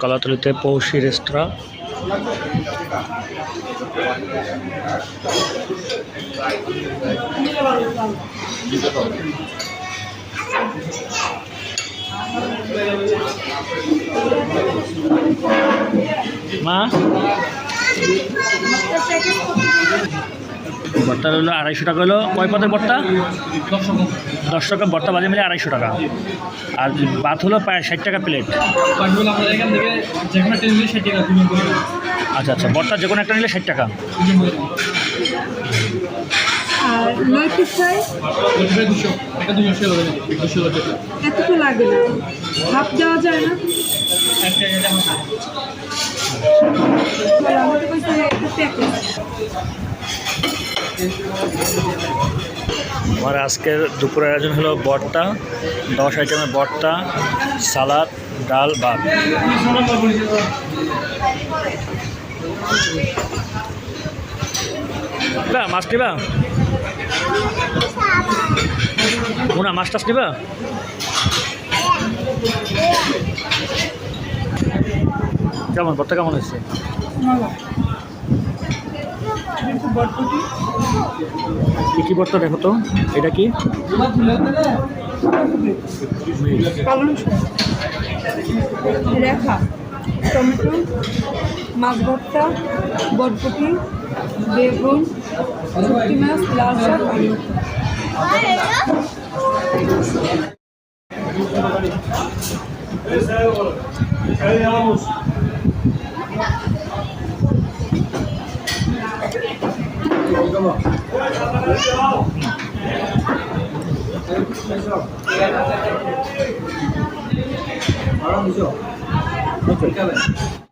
কলাতলিতে পৌষি রেস্তোরাঁ মা ভর্তা হলো আড়াইশো টাকা হলো। কয় পদের ভর্তা দশ টাকা ভর্তা বাজে মিলে আড়াইশো টাকা। আর ভাত হলো প্রায় ষাট টাকা প্লেট। আচ্ছা আচ্ছা ভর্তা যে কোনো একটা নিলে ষাট টাকা। না? আমার আজকের দুপুরের আয়োজন হলো বটটা দশ আইটেমের বটটা সালাদ, ডাল, ভাত। নিবা, মাছ নিবা? মোনা, মাছ টাছ নিবা? কেমন বটটা কেমন হয়েছে? কি বর্তা দেখো তো এটা কি রেখা টমেটো মাছ ভর্তা বরপুটি বেগুন মাছ লাল 바람이죠? 그렇죠.